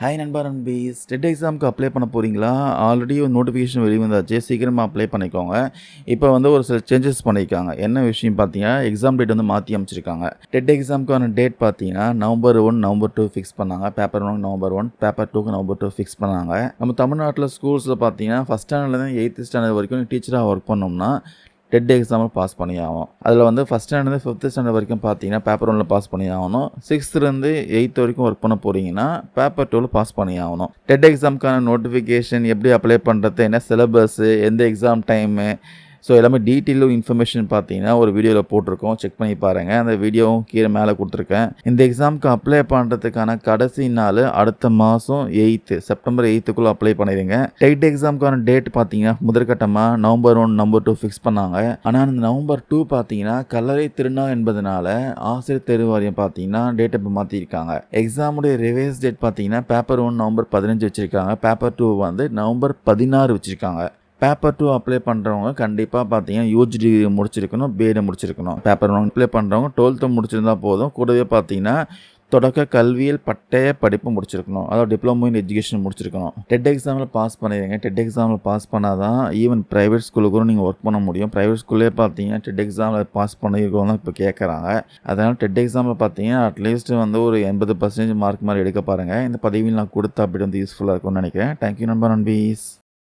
Hi நண்பா நண்பீஸ் dead எக்ஸாமுக்கு apply பண்ண போகிறீங்களா ஆல்ரெடி ஒரு நோட்டிஃபிகேஷன் வெளிவந்தாச்சு சீக்கிரமாக அப்ளை பண்ணிக்கோங்க. இப்போ வந்து ஒரு சில சேஞ்சஸ் பண்ணியிருக்காங்க. என்ன விஷயம் பார்த்தீங்கன்னா எக்ஸாம் டேட் வந்து மாற்றி அமைச்சிருக்காங்க. டெட் எக்ஸாமுக்கான டேட் பார்த்தீங்கன்னா November one November two fix பண்ணாங்க. Paper one November one paper டூக்கு நவம்பர் டூ ஃபிக்ஸ் பண்ணாங்க. நம்ம தமிழ்நாட்டில் ஸ்கூல்ஸில் பார்த்தீங்கன்னா ஃபஸ்ட் ஸ்டாண்டர்ட்லேருந்து எயித்து ஸ்டாண்டர்ட் வரைக்கும் டீச்சராக ஒர்க் பண்ணோம்னா டெட் எக்ஸாமில் பாஸ் பண்ணி ஆகும் அதில் வந்து ஃபஸ்ட் ஸ்டாண்டர்ட் ஃபிஃப்த் ஸ்டாண்டர்ட் வரைக்கும் பார்த்தீங்கன்னா பேப்பர் ஒன்ல பாஸ் பண்ணி ஆகணும் சிக்ஸ்த்துலேருந்து எயித் வரைக்கும் ஒர்க் பண்ண போகிறீங்கன்னா பேப்பர் டூவில் பாஸ் பண்ணி ஆகணும் டெட் எக்ஸாமுக்கான நோட்டிஃபிகேஷன் எப்படி அப்ளை பண்ணுறது என்ன சிலபஸ்ஸு எந்த எக்ஸாம் டைமு ஸோ எல்லாமே டீட்டெயிலும் இன்ஃபர்மேஷன் பார்த்தீங்கன்னா ஒரு வீடியோவில் போட்டிருக்கோம். செக் பண்ணி பாருங்கள் அந்த வீடியோவும் கீழே மேலே கொடுத்துருக்கேன். இந்த எக்ஸாமுக்கு அப்ளை பண்ணுறதுக்கான கடைசி நாள் அடுத்த மாதம் எயித்து செப்டம்பர் எயித்துக்குள்ளே அப்ளை பண்ணிடுங்க. டெட் எக்ஸாமுக்கான டேட் பார்த்தீங்கன்னா முதற்கட்டமாக November one November two fix பண்ணாங்க. ஆனால் இந்த நவம்பர் டூ பார்த்தீங்கன்னா கல்லறை திருநாள் என்பதனால ஆசிரியர் தேர்வு வாரியம் பார்த்தீங்கன்னா டேட் இப்போ மாற்றிருக்காங்க எக்ஸாமுடைய ரிவைஸ் டேட் பார்த்தீங்கன்னா பேப்பர் ஒன் நவம்பர் பதினஞ்சு வச்சுருக்காங்க. பேப்பர் டூ வந்து நவம்பர் பதினாறு வச்சுருக்காங்க. பேப்பர் டூ அப்ளை பண்ணுறவங்க கண்டிப்பாக பார்த்தீங்கன்னா யூஜி டிகிரி முடிச்சிருக்கணும் பிஎட் முடிச்சிருக்கணும். பேப்பர் ஒன் அப்ளை பண்ணுறவங்க டுவெல்த்து முடிச்சிருந்தா போதும். கூடவே பார்த்தீங்கன்னா தொடக்க கல்வியல் பட்டய படிப்பு முடிச்சிருக்கணும். அதாவது டிப்ளமோ இன் எஜுகேஷன் முடிச்சிருக்கணும். டெட் எக்ஸாமில் பாஸ் பண்ணிடுங்க டெட் எக்ஸாமில் பாஸ் பண்ணால் தான் ஈவன் ப்ரைவேட் ஸ்கூலுக்கு கூட நீங்கள் ஒர்க் பண்ண முடியும். ப்ரைவேட் ஸ்கூல்லே பார்த்தீங்கன்னா டெட் எக்ஸாமில் பாஸ் பண்ணியிருக்கோம் தான் இப்போ கேட்குறாங்க அதனால் டெட் எக்ஸாமில் பார்த்தீங்கன்னா அட்லீஸ்ட் வந்து ஒரு எண்பது பர்சன்டேஜ் மார்க் மாதிரி எடுக்க பாருங்கள் இந்த பதவியில் நான் கொடுத்தா அப்படி வந்து யூஸ்ஃபுல்லாக இருக்கும்னு நினைக்கிறேன். தேங்க்யூ நண்பர் நண்பீஸ்.